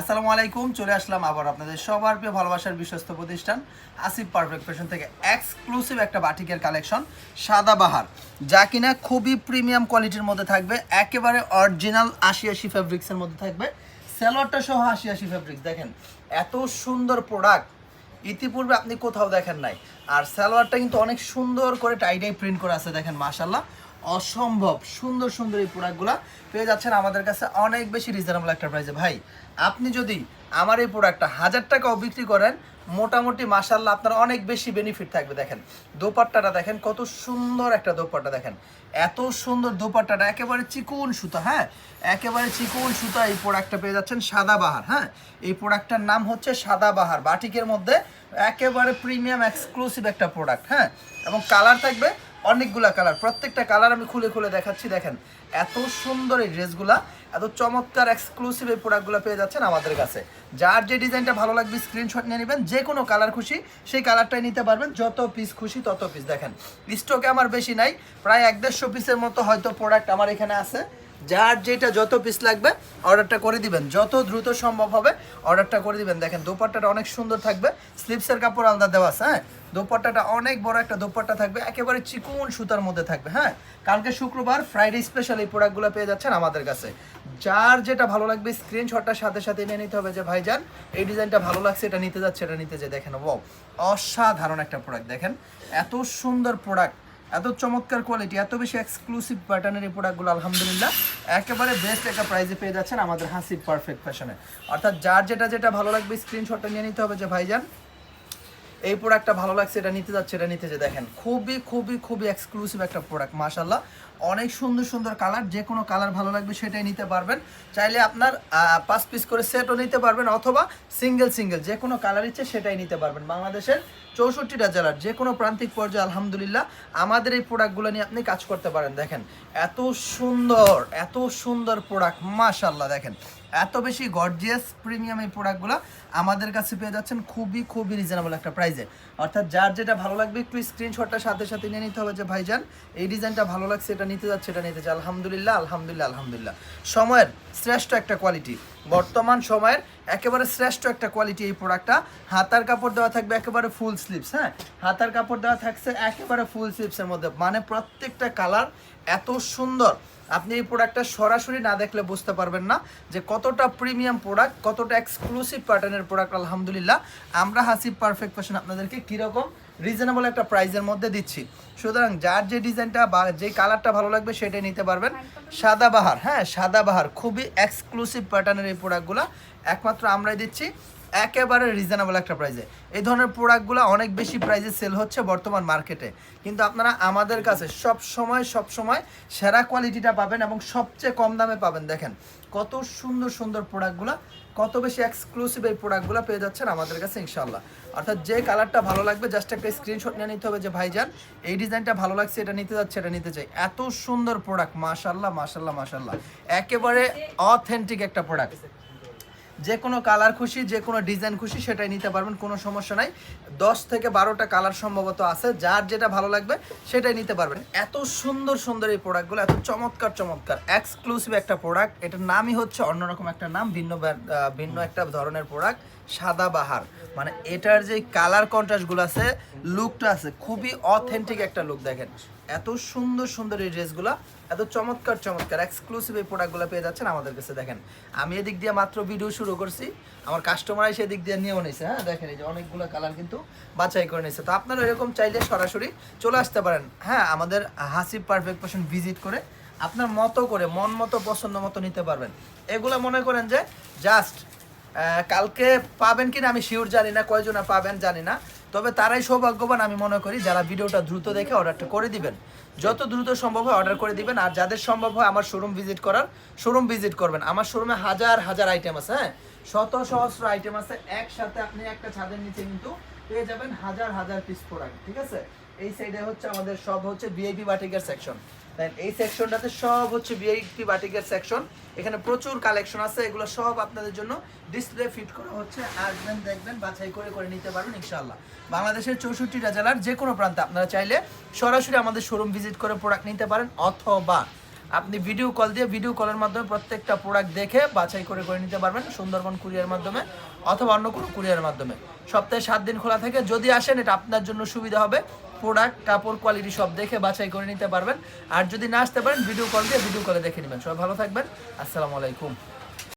আসসালামু আলাইকুম, চলে আসলাম আবার আপনাদের সবার প্রিয় ভালোবাসার বিশ্বস্ত প্রতিষ্ঠান, আসিফ পারফেক্ট ফ্যাশন থেকে এক্সক্লুসিভ একটা বাটিকের কালেকশন সাদা বাহার, যা কিনা খুবই প্রিমিয়াম কোয়ালিটির মধ্যে থাকবে, একেবারে অরিজিনাল আশি আশি ফ্যাব্রিক্সের মধ্যে থাকবে। সেলোয়ারটা সহ আশি আশি ফ্যাব্রিক্স দেখেন, এত সুন্দর প্রোডাক্ট ইতিপূর্বে আপনি কোথাও দেখেন নাই। আর সালোয়ারটা কিন্তু অনেক সুন্দর করে টাইডাই প্রিন্ট করে আছে, দেখেন মাশাল্লাহ অসম্ভব সুন্দর সুন্দর এই প্রোডাক্টগুলো পেয়ে যাচ্ছেন আমাদের কাছে অনেক বেশি রিজনেবল একটা প্রাইসে ভাই, আপনি যদি আমার এই প্রোডাক্টটা হাজার টাকাও বিক্রি করেন, মোটামুটি মাসাল্লাহ আপনার অনেক বেশি বেনিফিট থাকবে। দেখেন, দোপাট্টাটা দেখেন, কত সুন্দর একটা দোপাট্টা দেখেন। এত সুন্দর দোপাট্টাটা, একেবারে চিকুন সুতা হ্যাঁ? একেবারে চিকুন সুতা এই প্রোডাক্টটা পেয়ে যাচ্ছেন সাদাবাহার হ্যাঁ? এই প্রোডাক্টটার নাম হচ্ছে সাদাবাহার, বাটিকের মধ্যে একেবারে প্রিমিয়াম এক্সক্লুসিভ একটা প্রোডাক্ট হ্যাঁ? এবং কালার থাকবে অনেকগুলা কালার প্রত্যেকটা কালার আমি খুলে খুলে দেখাচ্ছি, দেখেন। এত সুন্দর এই ড্রেসগুলা, এত চমৎকার এক্সক্লুসিভ এই প্রোডাক্টগুলো পেয়ে যাচ্ছেন আমাদের কাছে। যার যে ডিজাইনটা ভালো লাগবে স্ক্রিনশট নিয়ে নেবেন, যে কোনো কালার খুশি, সেই কালারটাই নিতে পারবেন। যত পিস খুশি, তত পিস দেখেন স্টকে আমার বেশি নাই, প্রায় এক দেড়শো পিসের মতো হয়তো প্রোডাক্ট আমার এখানে আছে। যার যেটা যত পিস লাগবে অর্ডারটা করে দিবেন। যত দ্রুত সম্ভব হবে অর্ডারটা করে দিবেন। দেখেন, দোপাট্টাটা অনেক সুন্দর থাকবে। স্লিপসের কাপড় আলাদা দেওয়া আছে হ্যাঁ? দোপাট্টাটা অনেক বড় একটা দোপাট্টা থাকবে, একেবারে চিকুন সুতার মধ্যে থাকবে হ্যাঁ? কালকে শুক্রবার ফ্রাইডে স্পেশাল এই প্রোডাক্টগুলো পেয়ে যাচ্ছেন আমাদের কাছে। যার যেটা ভালো লাগবে স্ক্রিনশটটার সাথে সাথে নিয়ে নিতে হবে যে, ভাইজান, এই ডিজাইনটা ভালো লাগছে, এটা নিতে যাচ্ছে, এটা নিতে যে। দেখেন ও অসাধারণ একটা প্রোডাক্ট দেখেন, এত সুন্দর প্রোডাক্ট এত চমৎকার কোয়ালিটি এত বেশি এক্সক্লুসিভ প্যাটার্নের এই প্রোডাক্টগুলো আলহামদুলিল্লাহ, একেবারে বেস্ট একটা প্রাইজে পেয়ে যাচ্ছেন আমাদের হাসি পারফেক্ট ফ্যাশনে অর্থাৎ যার যেটা যেটা ভালো লাগবে স্ক্রিনশটটা নিয়ে নিতে হবে যে ভাইজান। এই প্রোডাক্টটা ভালো লাগছে, এটা নিতে যাচ্ছে, এটা নিতে যে দেখেন, খুবই খুবই খুবই এক্সক্লুসিভ একটা প্রোডাক্ট মাশাল্লাহ অনেক সুন্দর সুন্দর কালার যে কোনো কালার ভালো লাগবে সেটাই নিতে পারবেন। চাইলে আপনার পাঁচ পিস করে সেটও নিতে পারবেন, অথবা সিঙ্গেল সিঙ্গেল যে কোনো কালার ইচ্ছে সেটাই নিতে পারবেন। বাংলাদেশের চৌষট্টিটা জেলার যে কোনো প্রান্তিক পর্যায়ে, আলহামদুলিল্লাহ, আমাদের এই প্রোডাক্টগুলো নিয়ে আপনি কাজ করতে পারেন। দেখেন, এত সুন্দর এত সুন্দর প্রোডাক্ট মাশাল্লাহ দেখেন। এত বেশি গর্জিয়াস প্রিমিয়াম এই প্রোডাক্টগুলো আমাদের কাছে পেয়ে যাচ্ছেন খুবই খুবই রিজনেবল একটা প্রাইজে অর্থাৎ যার যেটা ভালো লাগবে, একটু স্ক্রিনশটটা সাথে সাথে নিয়ে নিতে হবে যে ভাইজান, এই ডিজাইনটা ভালো লাগছে, এটা নিতে যাচ্ছে, এটা নিতে চাই আলহামদুলিল্লাহ আলহামদুলিল্লাহ আলহামদুলিল্লাহ। সময়ের শ্রেষ্ঠ একটা কোয়ালিটি বর্তমান সময়ের একেবারে শ্রেষ্ঠ একটা কোয়ালিটি এই প্রোডাক্টটা হাতার কাপড় দেওয়া থাকবে একেবারে ফুল স্লিভস হ্যাঁ? হাতার কাপড় দেওয়া থাকছে একেবারে ফুল স্লিভসের মধ্যে। মানে প্রত্যেকটা কালার এত সুন্দর। আপনি এই প্রোডাক্টটা সরাসরি না দেখলে বুঝতে পারবেন না যে কতটা প্রিমিয়াম প্রোডাক্ট কতটা এক্সক্লুসিভ প্যাটার্নের প্রোডাক্ট আলহামদুলিল্লাহ। আমরা হাসিব পারফেক্ট ফ্যাশন আপনাদেরকে কীরকম রিজনেবল একটা প্রাইসের মধ্যে দিচ্ছি। সুতরাং যার যে ডিজাইনটা বা যে কালারটা ভালো লাগবে সেটাই নিতে পারবেন। সাদাবাহার হ্যাঁ সাদাবাহার খুবই এক্সক্লুসিভ প্যাটার্নের এই প্রোডাক্টগুলো একমাত্র আমরাই দিচ্ছি। একেবারে রিজনেবল একটা প্রাইসে এই ধরনের প্রোডাক্টগুলো অনেক বেশি প্রাইসে সেল হচ্ছে বর্তমান মার্কেটে কিন্তু আপনারা আমাদের কাছে সব সময় সব সময় সেরা কোয়ালিটিটা পাবেন এবং সবচেয়ে কম দামে পাবেন। দেখেন, কত সুন্দর সুন্দর প্রোডাক্টগুলো কত বেশি এক্সক্লুসিভ এই প্রোডাক্টগুলো পেয়ে যাচ্ছেন আমাদের কাছে ইনশাল্লাহ অর্থাৎ যে কালারটা ভালো লাগবে জাস্ট একটা স্ক্রিনশট নিয়ে নিতে হবে যে, ভাইজান, এই ডিজাইনটা ভালো লাগছে, এটা নিতে যাচ্ছে, এটা নিতে চাই। এত সুন্দর প্রোডাক্ট মাশাল্লাহ মাশাল্লাহ মাশাল্লাহ একেবারে অথেন্টিক একটা প্রোডাক্ট যে কোনো কালার খুশি যে কোনো ডিজাইন খুশি সেটাই নিতে পারবেন কোনো সমস্যা নাই। দশ থেকে বারোটা কালার সম্ভবত আছে যার যেটা ভালো লাগবে সেটাই নিতে পারবেন। এত সুন্দর সুন্দর এই প্রোডাক্টগুলো এত চমৎকার চমৎকার। এক্সক্লুসিভ একটা প্রোডাক্ট এটার নামই হচ্ছে অন্যরকম একটা নাম ভিন্ন ভিন্ন একটা ধরনের প্রোডাক্ট সাদা বাহার। মানে এটার যে কালার কন্ট্রাস্টগুলো আছে লুকটা আছে খুবই অথেন্টিক একটা লুক দেখেন। এত সুন্দর সুন্দর এই ড্রেসগুলো, এত চমৎকার চমৎকার এক্সক্লুসিভ এই প্রোডাক্টগুলো পেয়ে যাচ্ছেন আমাদের কাছে, দেখেন। আমি এদিক দিয়ে মাত্র ভিডিও শুরু করছি, আমার কাস্টমার এসে এদিক দিয়ে নিয়েও নিয়েছে হ্যাঁ দেখেন এই যে অনেকগুলো কালার কিন্তু বাছাই করে নিয়েছে তো আপনারা এরকম চাইলে সরাসরি চলে আসতে পারেন হ্যাঁ আমাদের হাসিব পারফেক্ট পার্সন ভিজিট করে আপনার মতো করে, মন মতো, পছন্দ মতো নিতে পারবেন। এগুলো মনে করেন যে জাস্ট কালকে পাবেন কিনা আমি শিওর জানি না, কয়জনা পাবেন জানি না তবে তারাই সৌভাগ্যবান আমি মনে করি যারা ভিডিওটা দ্রুত দেখে অর্ডারটা করে দিবেন। যত দ্রুত সম্ভব হয় অর্ডার করে দিবেন, আর যাদের সম্ভব হয় আমার শোরুম ভিজিট করার শোরুম ভিজিট করবেন। আমার শোরুমে হাজার হাজার আইটেম আছে হ্যাঁ? শত, সহস্র আইটেম আছে, একসাথে আপনি একটা ছাদের নিচে কিন্তু পেয়ে যাবেন হাজার হাজার পিস প্রোডাক্ট ঠিক আছে? এই সাইডে হচ্ছে আমাদের সব হচ্ছে ভিআইপি বাটিকের সেকশন দেন এই সেকশনটাতে সব হচ্ছে ভিআইপি বাটিকের সেকশন এখানে প্রচুর কালেকশন আছে, এগুলো সব আপনাদের জন্য ডিসপ্লে ফিট করা হচ্ছে। আসবেন দেখবেন বাছাই করে করে নিতে পারবেন ইনশাআল্লাহ। বাংলাদেশের চৌষট্টিটা জেলার যে কোনো প্রান্তে আপনারা চাইলে সরাসরি আমাদের শোরুম ভিজিট করে প্রোডাক্ট নিতে পারেন অথবা আপনি ভিডিও কল দিয়ে ভিডিও কলের মাধ্যমে প্রত্যেকটা প্রোডাক্ট দেখে বাছাই করে করে নিতে পারবেন সুন্দরবন কুরিয়ার মাধ্যমে অথবা অন্য কোনো কুরিয়ার মাধ্যমে। সপ্তাহে সাত দিন খোলা থাকে, যদি আসেন এটা আপনার জন্য সুবিধা হবে। প্রোডাক্ট কাপড় কোয়ালিটি সব দেখে বাছাই করে নিতে পারবেন। আর যদি না আসতে পারেন ভিডিও কল দিয়ে ভিডিও কলে দেখে নেবেন। সবাই ভালো থাকবেন। আসসালামু আলাইকুম।